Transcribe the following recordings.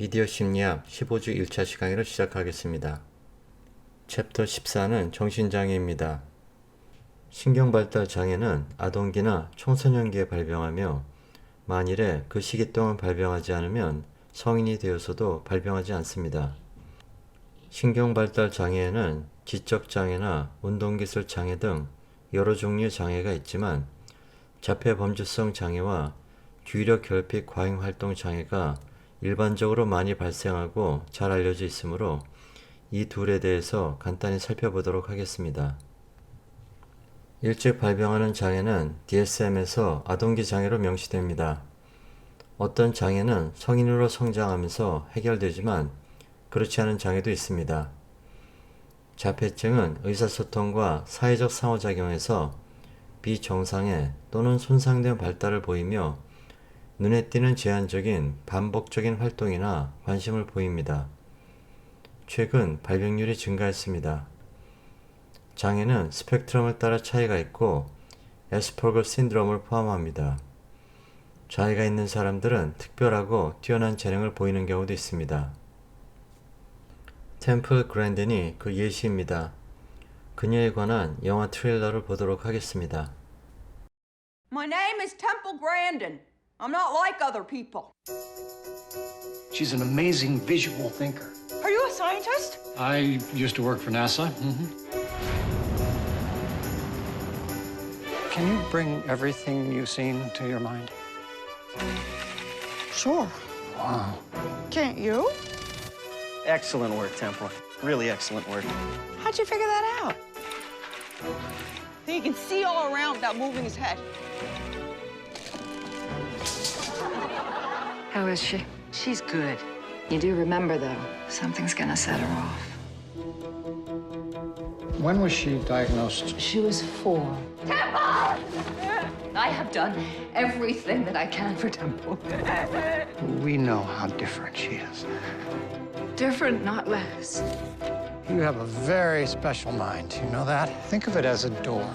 비디오 심리학 15주 1차 시간을 시작하겠습니다. 챕터 14는 정신장애입니다. 신경발달 장애는 아동기나 청소년기에 발병하며 만일에 그 시기 동안 발병하지 않으면 성인이 되어서도 발병하지 않습니다. 신경발달 장애에는 지적장애나 운동기술 장애 등 여러 종류의 장애가 있지만 자폐 범주성 장애와 주의력 결핍 과잉 활동 장애가 일반적으로 많이 발생하고 잘 알려져 있으므로 이 둘에 대해서 간단히 살펴보도록 하겠습니다. 일찍 발병하는 장애는 DSM에서 아동기 장애로 명시됩니다. 어떤 장애는 성인으로 성장하면서 해결되지만 그렇지 않은 장애도 있습니다. 자폐증은 의사소통과 사회적 상호작용에서 비정상의 또는 손상된 발달을 보이며 눈에 띄는 제한적인 반복적인 활동이나 관심을 보입니다. 최근 발병률이 증가했습니다. 장애는 스펙트럼을 따라 차이가 있고 에스퍼거 신드롬을 포함합니다. 장애가 있는 사람들은 특별하고 뛰어난 재능을 보이는 경우도 있습니다. 템플 그랜든이 그 예시입니다. 그녀에 관한 영화 트레일러를 보도록 하겠습니다. My name is Temple Grandin. I'm not like other people. She's an amazing visual thinker. Are you a scientist? I used to work for NASA. Mm -hmm. Can you bring everything you've seen to your mind? Sure. Wow. Can't you? Excellent work, Temple. Really excellent work. How'd you figure that out? He can see all around without moving his head. How is she? She's good. You do remember, though, something's gonna set her off. When was she diagnosed? She was four. Temple! I have done everything that I can for Temple. We know how different she is. Different, not less. You have a very special mind. You know that? Think of it as a door.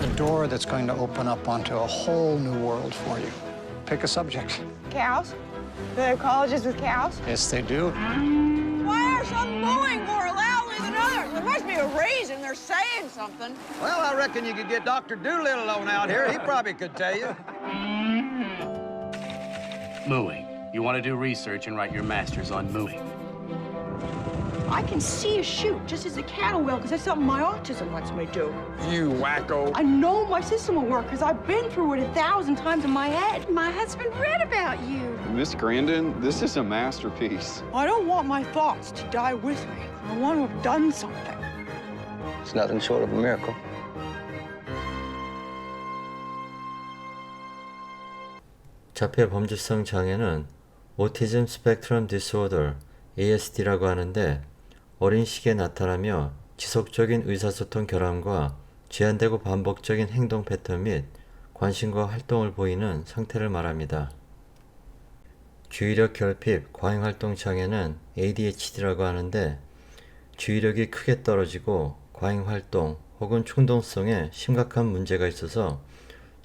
A door that's going to open up onto a whole new world for you. Pick a subject. Cows? Do they have colleges with cows? Yes, they do. Why are some mowing more loudly than others? There must be a reason they're saying something. Well, I reckon you could get Dr. Doolittle on out here. He probably could tell you. Mooing. You want to do research and write your master's on mooing. I can see a shoot just as a cattle will because that's something my autism lets me do. You wacko. I know my system will work because I've been through it a thousand times in my head. My husband read about you. Miss Grandin, this is a masterpiece. I don't want my thoughts to die with me. I want to have done something. It's nothing short of a miracle. 자폐 범주성 장애는 오티즘 스펙트럼 디스오더 ASD라고 하는데 어린 시기에 나타나며 지속적인 의사소통 결함과 제한되고 반복적인 행동 패턴 및 관심과 활동을 보이는 상태를 말합니다. 주의력 결핍 과잉활동 장애는 ADHD라고 하는데 주의력이 크게 떨어지고 과잉활동 혹은 충동성에 심각한 문제가 있어서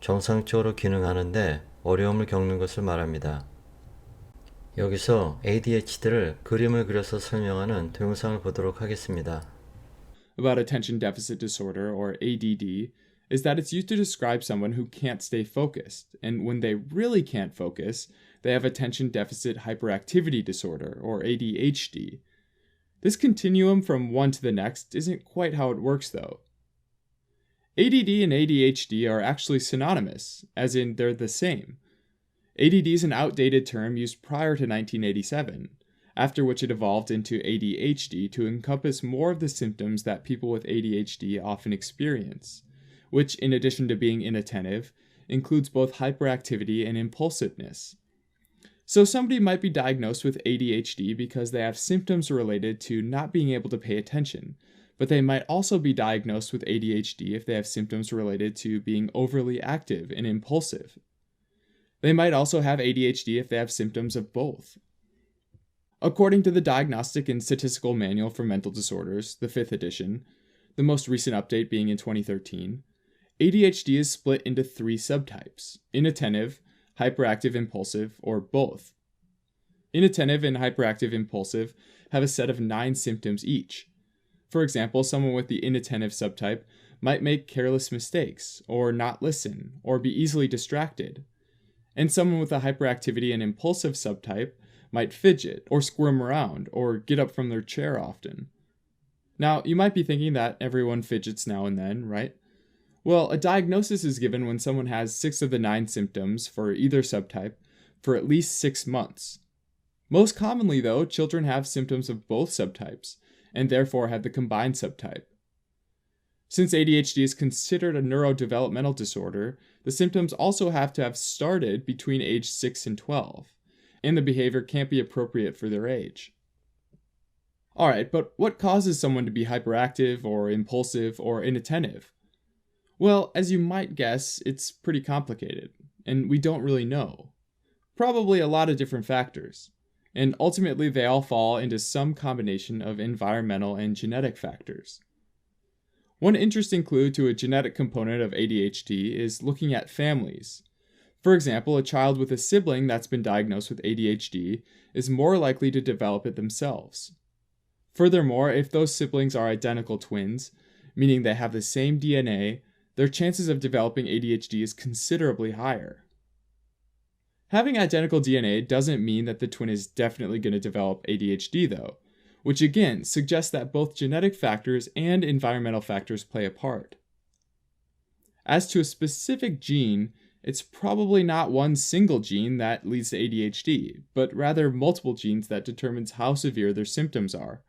정상적으로 기능하는데 어려움을 겪는 것을 말합니다. 여기서 ADHD를 그림을 그려서 설명하는 동영상을 보도록 하겠습니다. about attention deficit disorder, or ADD, is that it's used to describe someone who can't stay focused, and when they really can't focus, they have attention deficit hyperactivity disorder, or ADHD. This continuum from one to the next isn't quite how it works, though. ADD and ADHD are actually synonymous, as in they're the same. ADD is an outdated term used prior to 1987, after which it evolved into ADHD to encompass more of the symptoms that people with ADHD often experience, which, in addition to being inattentive, includes both hyperactivity and impulsiveness. So, somebody might be diagnosed with ADHD because they have symptoms related to not being able to pay attention, but they might also be diagnosed with ADHD if they have symptoms related to being overly active and impulsive. They might also have ADHD if they have symptoms of both. According to the Diagnostic and Statistical Manual for Mental Disorders, the 5th edition, the most recent update being in 2013, ADHD is split into three subtypes inattentive, hyperactive impulsive, or both. Inattentive and hyperactive impulsive have a set of nine symptoms each. For example, someone with the inattentive subtype might make careless mistakes, or not listen, or be easily distracted. And someone with a hyperactivity and impulsive subtype might fidget, or squirm around, or get up from their chair often. Now, you might be thinking that everyone fidgets now and then, right? Well, a diagnosis is given when someone has six of the nine symptoms for either subtype for at least six months. Most commonly, though, children have symptoms of both subtypes, and therefore have the combined subtype. Since ADHD is considered a neurodevelopmental disorder, the symptoms also have to have started between age 6 and 12, and the behavior can't be appropriate for their age. Alright, but what causes someone to be hyperactive, or impulsive, or inattentive? Well, as you might guess, it's pretty complicated, and we don't really know. Probably a lot of different factors, and ultimately they all fall into some combination of environmental and genetic factors. One interesting clue to a genetic component of ADHD is looking at families. For example, a child with a sibling that's been diagnosed with ADHD is more likely to develop it themselves. Furthermore, if those siblings are identical twins, meaning they have the same DNA, their chances of developing ADHD is considerably higher. Having identical DNA doesn't mean that the twin is definitely going to develop ADHD, though, which again suggests that both genetic factors and environmental factors play a part. As to a specific gene, it's probably not one single gene that leads to ADHD, but rather multiple genes that determines how severe their symptoms are.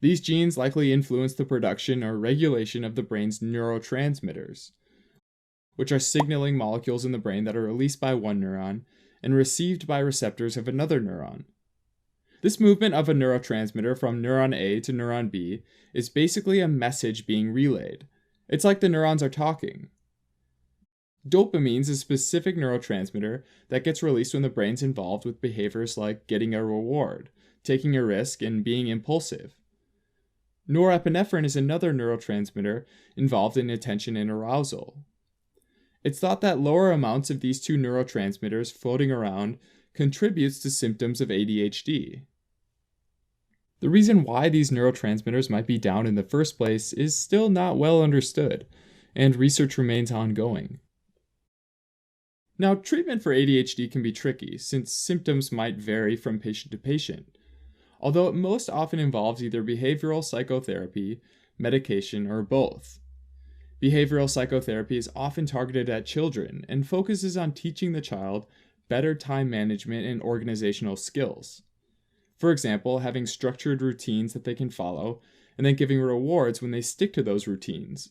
These genes likely influence the production or regulation of the brain's neurotransmitters, which are signaling molecules in the brain that are released by one neuron and received by receptors of another neuron. This movement of a neurotransmitter from neuron A to neuron B is basically a message being relayed. It's like the neurons are talking. Dopamine is a specific neurotransmitter that gets released when the brain's involved with behaviors like getting a reward, taking a risk, and being impulsive. Norepinephrine is another neurotransmitter involved in attention and arousal. It's thought that lower amounts of these two neurotransmitters floating around contributes to symptoms of ADHD. The reason why these neurotransmitters might be down in the first place is still not well understood, and research remains ongoing. Now, treatment for ADHD can be tricky since symptoms might vary from patient to patient, although it most often involves either behavioral psychotherapy, medication, or both. Behavioral psychotherapy is often targeted at children and focuses on teaching the child better time management and organizational skills. For example, having structured routines that they can follow, and then giving rewards when they stick to those routines.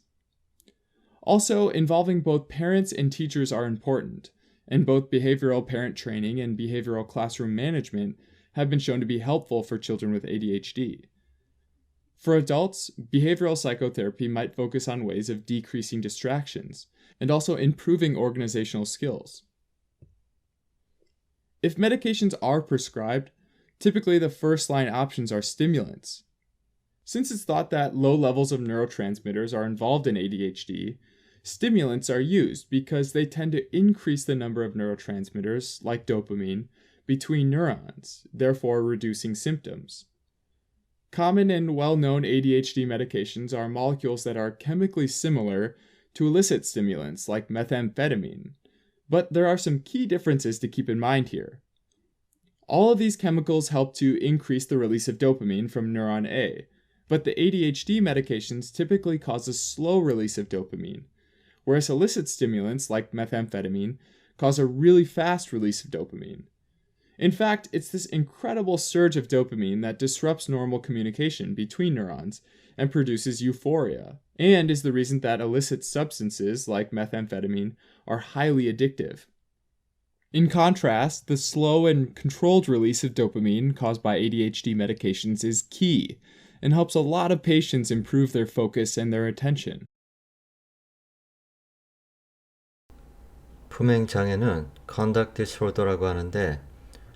Also, involving both parents and teachers are important, and both behavioral parent training and behavioral classroom management have been shown to be helpful for children with ADHD. For adults, behavioral psychotherapy might focus on ways of decreasing distractions and also improving organizational skills. If medications are prescribed, typically the first line options are stimulants. Since it's thought that low levels of neurotransmitters are involved in ADHD, stimulants are used because they tend to increase the number of neurotransmitters, like dopamine, between neurons, therefore reducing symptoms. Common and well known ADHD medications are molecules that are chemically similar to illicit stimulants like methamphetamine, but there are some key differences to keep in mind here. All of these chemicals help to increase the release of dopamine from neuron A, but the ADHD medications typically cause a slow release of dopamine, whereas illicit stimulants like methamphetamine cause a really fast release of dopamine. In fact, it's this incredible surge of dopamine that disrupts normal communication between neurons and produces euphoria, and is the reason that illicit substances like methamphetamine are highly addictive. In contrast, the slow and controlled release of dopamine caused by ADHD medications is key and helps a lot of patients improve their focus and their attention. 품행 장애는 conduct disorder라고 하는데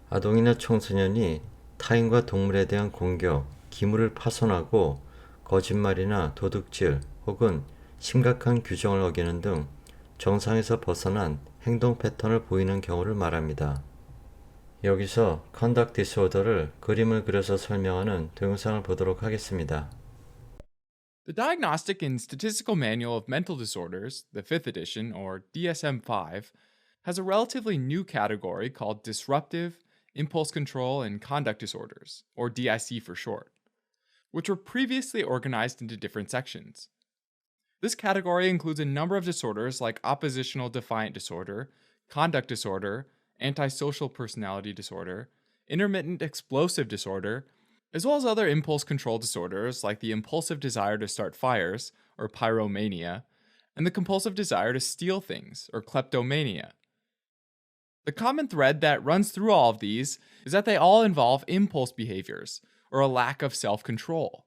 아동이나 청소년이 타인과 동물에 대한 공격, 기물을 파손하고 거짓말이나 도둑질 혹은 심각한 규정을 어기는 등 정상에서 벗어난 행동 패턴을 보이는 경우를 말합니다. 여기서 conduct disorder를 그림을 그려서 설명하는 동영상을 보도록 하겠습니다. The Diagnostic and Statistical Manual of Mental Disorders, the 5th edition, or DSM 5, has a relatively new category called Disruptive, Impulse Control, and Conduct Disorders, or DIC for short, which were previously organized into different sections. This category includes a number of disorders like oppositional defiant disorder, conduct disorder, antisocial personality disorder, intermittent explosive disorder, as well as other impulse control disorders like the impulsive desire to start fires, or pyromania, and the compulsive desire to steal things, or kleptomania. The common thread that runs through all of these is that they all involve impulse behaviors, or a lack of self control.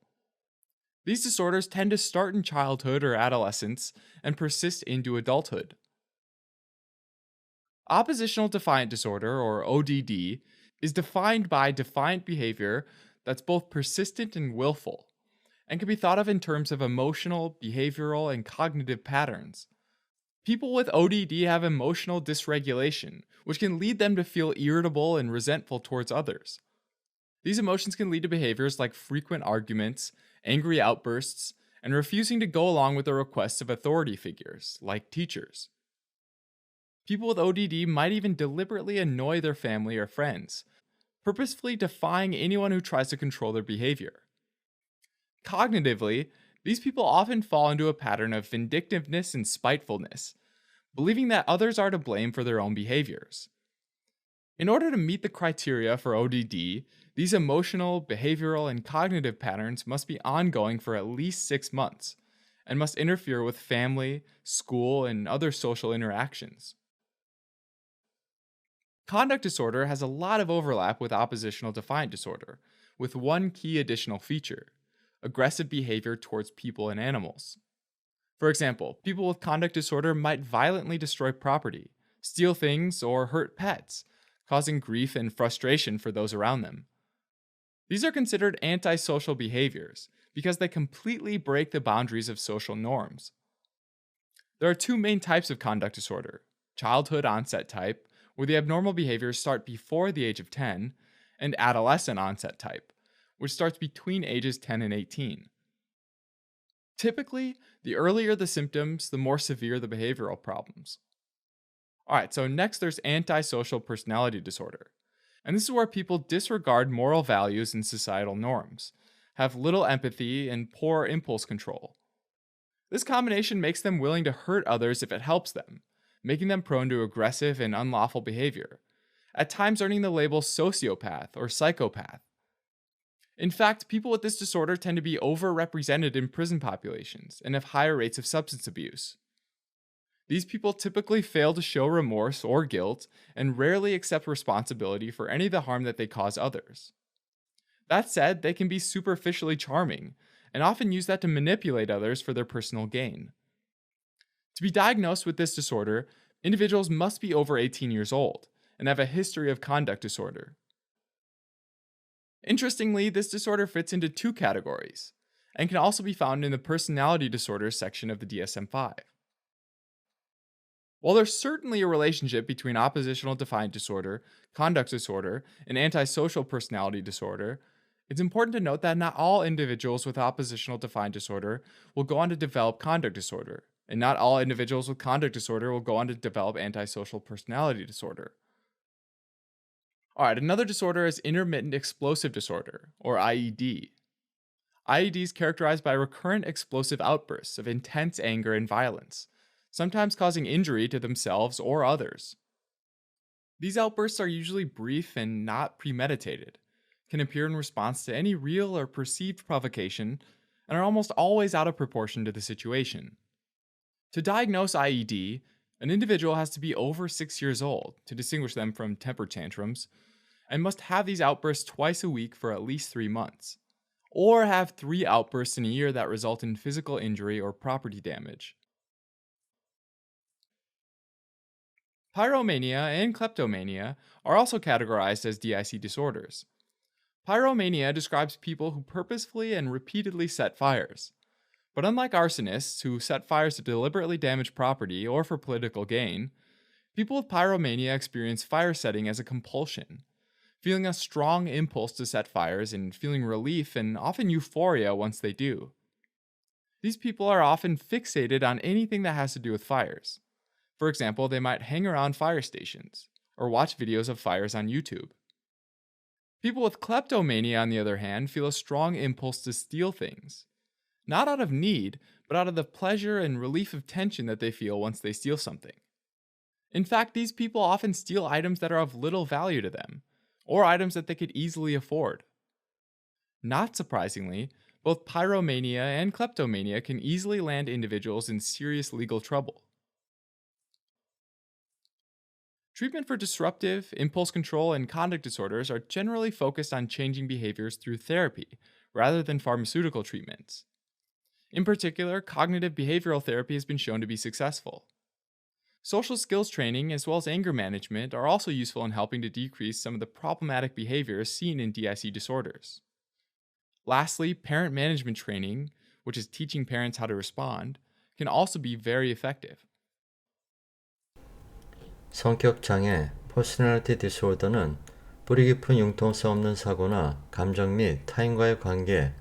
These disorders tend to start in childhood or adolescence and persist into adulthood. Oppositional defiant disorder, or ODD, is defined by defiant behavior that's both persistent and willful, and can be thought of in terms of emotional, behavioral, and cognitive patterns. People with ODD have emotional dysregulation, which can lead them to feel irritable and resentful towards others. These emotions can lead to behaviors like frequent arguments, angry outbursts, and refusing to go along with the requests of authority figures, like teachers. People with ODD might even deliberately annoy their family or friends, purposefully defying anyone who tries to control their behavior. Cognitively, these people often fall into a pattern of vindictiveness and spitefulness, believing that others are to blame for their own behaviors. In order to meet the criteria for ODD, these emotional, behavioral, and cognitive patterns must be ongoing for at least six months and must interfere with family, school, and other social interactions. Conduct disorder has a lot of overlap with oppositional defiant disorder, with one key additional feature aggressive behavior towards people and animals. For example, people with conduct disorder might violently destroy property, steal things, or hurt pets, causing grief and frustration for those around them. These are considered antisocial behaviors because they completely break the boundaries of social norms. There are two main types of conduct disorder childhood onset type, where the abnormal behaviors start before the age of 10, and adolescent onset type, which starts between ages 10 and 18. Typically, the earlier the symptoms, the more severe the behavioral problems. All right, so next there's antisocial personality disorder. And this is where people disregard moral values and societal norms, have little empathy, and poor impulse control. This combination makes them willing to hurt others if it helps them, making them prone to aggressive and unlawful behavior, at times earning the label sociopath or psychopath. In fact, people with this disorder tend to be overrepresented in prison populations and have higher rates of substance abuse. These people typically fail to show remorse or guilt and rarely accept responsibility for any of the harm that they cause others. That said, they can be superficially charming and often use that to manipulate others for their personal gain. To be diagnosed with this disorder, individuals must be over 18 years old and have a history of conduct disorder. Interestingly, this disorder fits into two categories and can also be found in the personality disorders section of the DSM 5. While there's certainly a relationship between oppositional defiant disorder, conduct disorder, and antisocial personality disorder, it's important to note that not all individuals with oppositional defiant disorder will go on to develop conduct disorder, and not all individuals with conduct disorder will go on to develop antisocial personality disorder. All right, another disorder is intermittent explosive disorder, or IED. IED is characterized by recurrent explosive outbursts of intense anger and violence, sometimes causing injury to themselves or others. These outbursts are usually brief and not premeditated, can appear in response to any real or perceived provocation, and are almost always out of proportion to the situation. To diagnose IED, an individual has to be over six years old to distinguish them from temper tantrums, and must have these outbursts twice a week for at least three months, or have three outbursts in a year that result in physical injury or property damage. Pyromania and kleptomania are also categorized as DIC disorders. Pyromania describes people who purposefully and repeatedly set fires. But unlike arsonists who set fires to deliberately damage property or for political gain, people with pyromania experience fire setting as a compulsion, feeling a strong impulse to set fires and feeling relief and often euphoria once they do. These people are often fixated on anything that has to do with fires. For example, they might hang around fire stations or watch videos of fires on YouTube. People with kleptomania, on the other hand, feel a strong impulse to steal things. Not out of need, but out of the pleasure and relief of tension that they feel once they steal something. In fact, these people often steal items that are of little value to them, or items that they could easily afford. Not surprisingly, both pyromania and kleptomania can easily land individuals in serious legal trouble. Treatment for disruptive, impulse control, and conduct disorders are generally focused on changing behaviors through therapy rather than pharmaceutical treatments. In particular, cognitive behavioral therapy has been shown to be successful. Social skills training as well as anger management are also useful in helping to decrease some of the problematic behaviors seen in DIC disorders. Lastly, parent management training, which is teaching parents how to respond, can also be very effective. 성격 장애, 퍼스널리티 디스오더는 뿌리 깊은 융통성 없는 사고나 감정 및 타인과의 관계,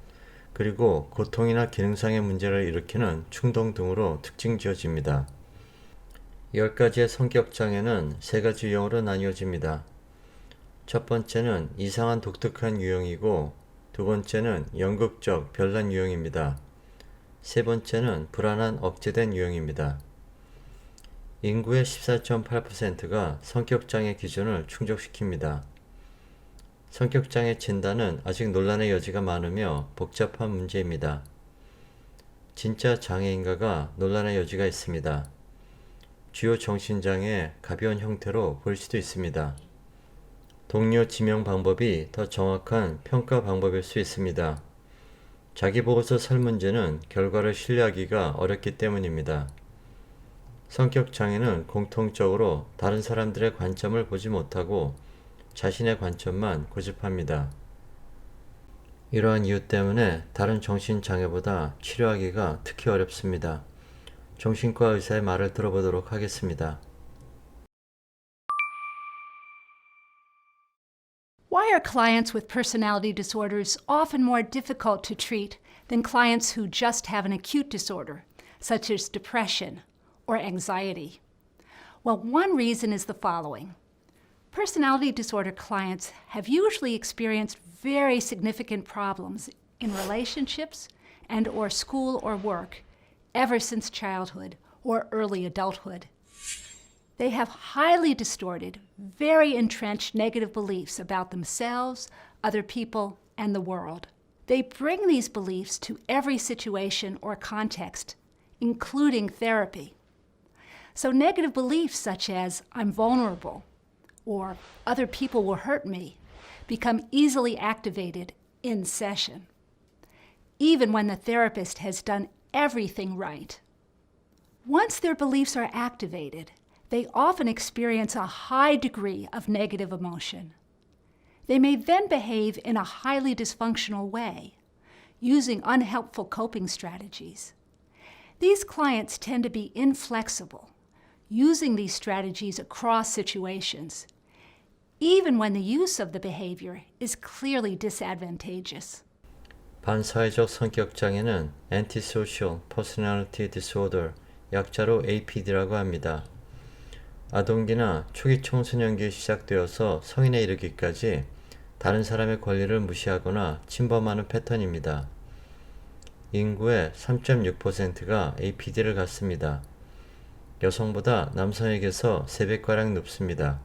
그리고 고통이나 기능상의 문제를 일으키는 충동 등으로 특징 지어집니다. 10가지의 성격 장애는 세 가지 유형으로 나뉘어집니다. 첫 번째는 이상한 독특한 유형이고 두 번째는 연극적 별난 유형입니다. 세 번째는 불안한 억제된 유형입니다. 인구의 14.8%가 성격장애 기준을 충족시킵니다. 성격장애 진단은 아직 논란의 여지가 많으며 복잡한 문제입니다. 진짜 장애인가가 논란의 여지가 있습니다. 주요 정신장애의 가벼운 형태로 보일 수도 있습니다. 동료 지명 방법이 더 정확한 평가 방법일 수 있습니다. 자기보고서 설문제는 결과를 신뢰하기가 어렵기 때문입니다. 성격 장애는 공통적으로 다른 사람들의 관점을 보지 못하고 자신의 관점만 고집합니다. 이러한 이유 때문에 다른 정신장애보다 치료하기가 특히 어렵습니다. 정신과 의사의 말을 들어보도록 하겠습니다. Why are clients with personality disorders often more difficult to treat than clients who just have an acute disorder, such as depression or anxiety? Well, one reason is the following. Personality disorder clients have usually experienced very significant problems in relationships and or school or work ever since childhood or early adulthood. They have highly distorted, very entrenched negative beliefs about themselves, other people, and the world. They bring these beliefs to every situation or context, including therapy. So, negative beliefs such as, I'm vulnerable, or other people will hurt me, become easily activated in session, even when the therapist has done everything right. Once their beliefs are activated, they often experience a high degree of negative emotion. They may then behave in a highly dysfunctional way, using unhelpful coping strategies. These clients tend to be inflexible, using these strategies across situations, even when the use of the behavior is clearly disadvantageous. 반사회적 성격 장애는 Antisocial Personality Disorder, 약자로 APD라고 합니다. 아동기나 초기 청소년기에 시작되어서 성인에 이르기까지 다른 사람의 권리를 무시하거나 침범하는 패턴입니다. 인구의 3.6%가 APD를 갖습니다. 여성보다 남성에게서 3배가량 높습니다.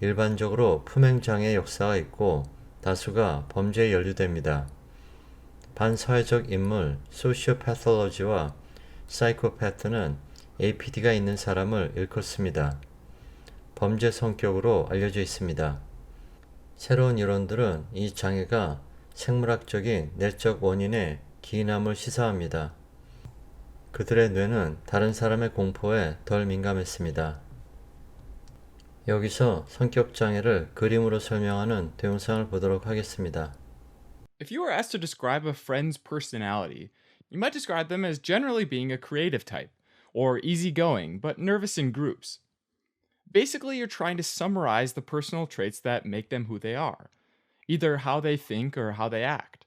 일반적으로 품행장애 역사가 있고 다수가 범죄에 연루됩니다. 반사회적 인물, 소시오패톨로지와 사이코패트는 APD가 있는 사람을 일컫습니다. 범죄 성격으로 알려져 있습니다. 새로운 이론들은 이 장애가 생물학적인 내적 원인의 기인함을 시사합니다. 그들의 뇌는 다른 사람의 공포에 덜 민감했습니다. 여기서 성격 장애를 그림으로 설명하는 동영상을 보도록 하겠습니다. If you were asked to describe a friend's personality, you might describe them as generally being a creative type, or easygoing but nervous in groups. Basically, you're trying to summarize the personal traits that make them who they are, either how they think or how they act.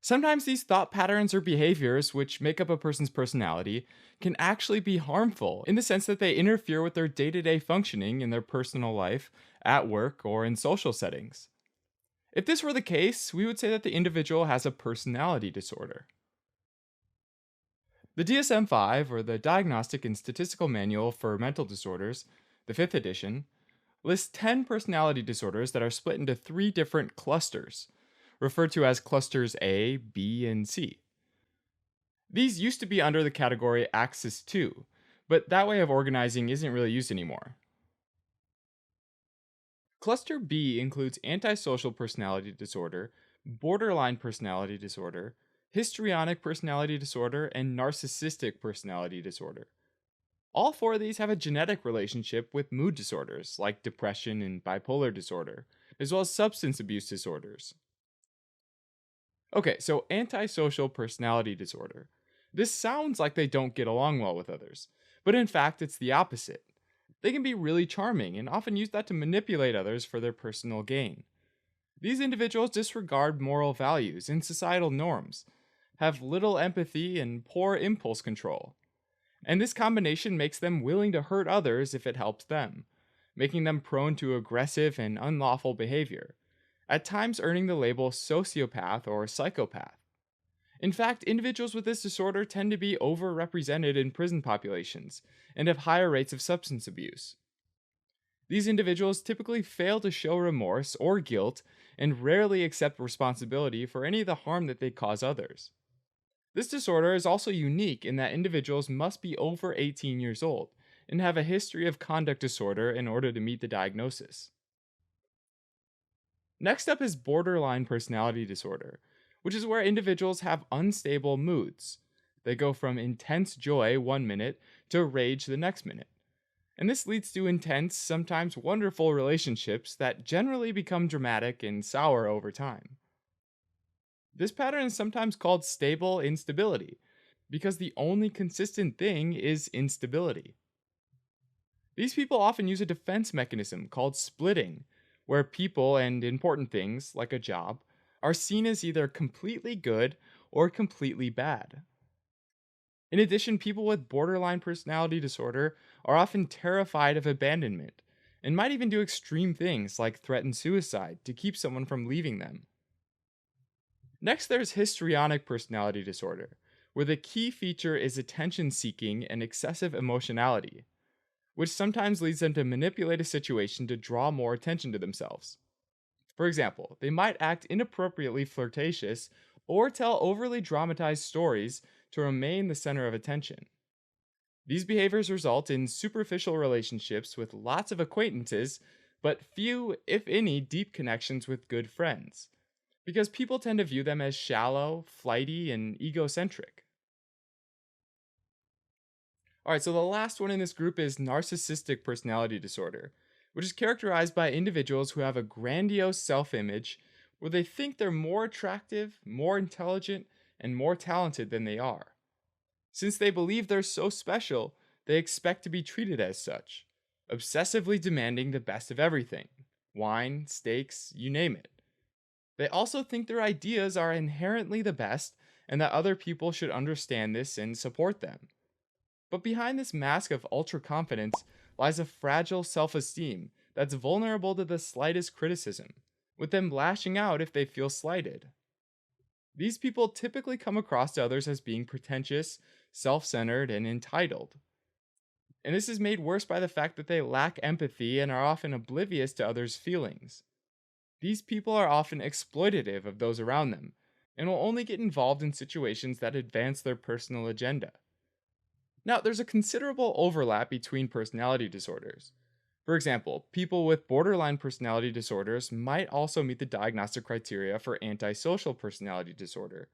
Sometimes these thought patterns or behaviors, which make up a person's personality, can actually be harmful in the sense that they interfere with their day to day functioning in their personal life, at work, or in social settings. If this were the case, we would say that the individual has a personality disorder. The DSM 5, or the Diagnostic and Statistical Manual for Mental Disorders, the 5th edition, lists 10 personality disorders that are split into three different clusters referred to as clusters A, B, and C. These used to be under the category Axis 2, but that way of organizing isn't really used anymore. Cluster B includes antisocial personality disorder, borderline personality disorder, histrionic personality disorder, and narcissistic personality disorder. All four of these have a genetic relationship with mood disorders like depression and bipolar disorder, as well as substance abuse disorders. Okay, so antisocial personality disorder. This sounds like they don't get along well with others, but in fact, it's the opposite. They can be really charming and often use that to manipulate others for their personal gain. These individuals disregard moral values and societal norms, have little empathy and poor impulse control. And this combination makes them willing to hurt others if it helps them, making them prone to aggressive and unlawful behavior at times earning the label sociopath or psychopath. In fact, individuals with this disorder tend to be overrepresented in prison populations and have higher rates of substance abuse. These individuals typically fail to show remorse or guilt and rarely accept responsibility for any of the harm that they cause others. This disorder is also unique in that individuals must be over 18 years old and have a history of conduct disorder in order to meet the diagnosis. Next up is borderline personality disorder, which is where individuals have unstable moods. They go from intense joy one minute to rage the next minute. And this leads to intense, sometimes wonderful relationships that generally become dramatic and sour over time. This pattern is sometimes called stable instability, because the only consistent thing is instability. These people often use a defense mechanism called splitting where people and important things, like a job, are seen as either completely good or completely bad. In addition, people with borderline personality disorder are often terrified of abandonment and might even do extreme things like threaten suicide to keep someone from leaving them. Next, there's histrionic personality disorder, where the key feature is attention seeking and excessive emotionality which sometimes leads them to manipulate a situation to draw more attention to themselves. For example, they might act inappropriately flirtatious or tell overly dramatized stories to remain the center of attention. These behaviors result in superficial relationships with lots of acquaintances, but few, if any, deep connections with good friends, because people tend to view them as shallow, flighty, and egocentric. All right, so the last one in this group is narcissistic personality disorder, which is characterized by individuals who have a grandiose self image where they think they're more attractive, more intelligent, and more talented than they are. Since they believe they're so special, they expect to be treated as such, obsessively demanding the best of everything wine, steaks, you name it. They also think their ideas are inherently the best and that other people should understand this and support them. But behind this mask of ultra confidence lies a fragile self esteem that's vulnerable to the slightest criticism, with them lashing out if they feel slighted. These people typically come across to others as being pretentious, self centered, and entitled. And this is made worse by the fact that they lack empathy and are often oblivious to others' feelings. These people are often exploitative of those around them, and will only get involved in situations that advance their personal agenda. Now, there's a considerable overlap between personality disorders. For example, people with borderline personality disorders might also meet the diagnostic criteria for antisocial personality disorder,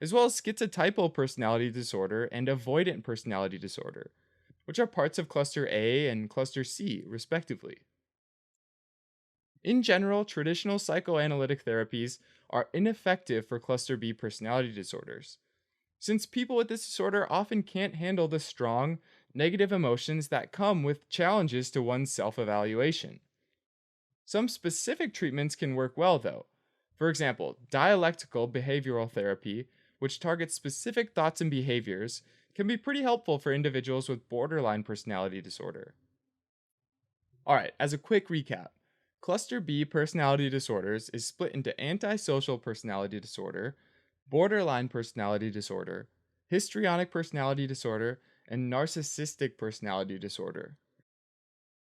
as well as schizotypal personality disorder and avoidant personality disorder, which are parts of cluster A and cluster C, respectively. In general, traditional psychoanalytic therapies are ineffective for cluster B personality disorders since people with this disorder often can't handle the strong, negative emotions that come with challenges to one's self evaluation. Some specific treatments can work well, though. For example, dialectical behavioral therapy, which targets specific thoughts and behaviors, can be pretty helpful for individuals with borderline personality disorder. Alright, as a quick recap, Cluster B personality disorders is split into antisocial personality disorder, borderline personality disorder, histrionic personality disorder, and narcissistic personality disorder.